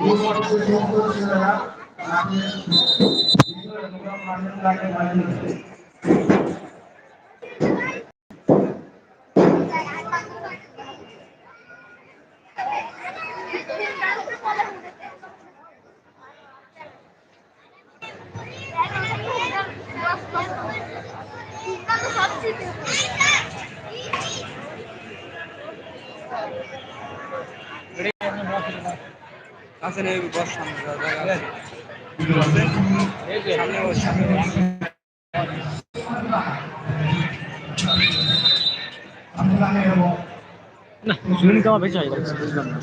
Ready? কাছে নেই বস না জুন কামা হয়ে গেছে বুঝলাম না।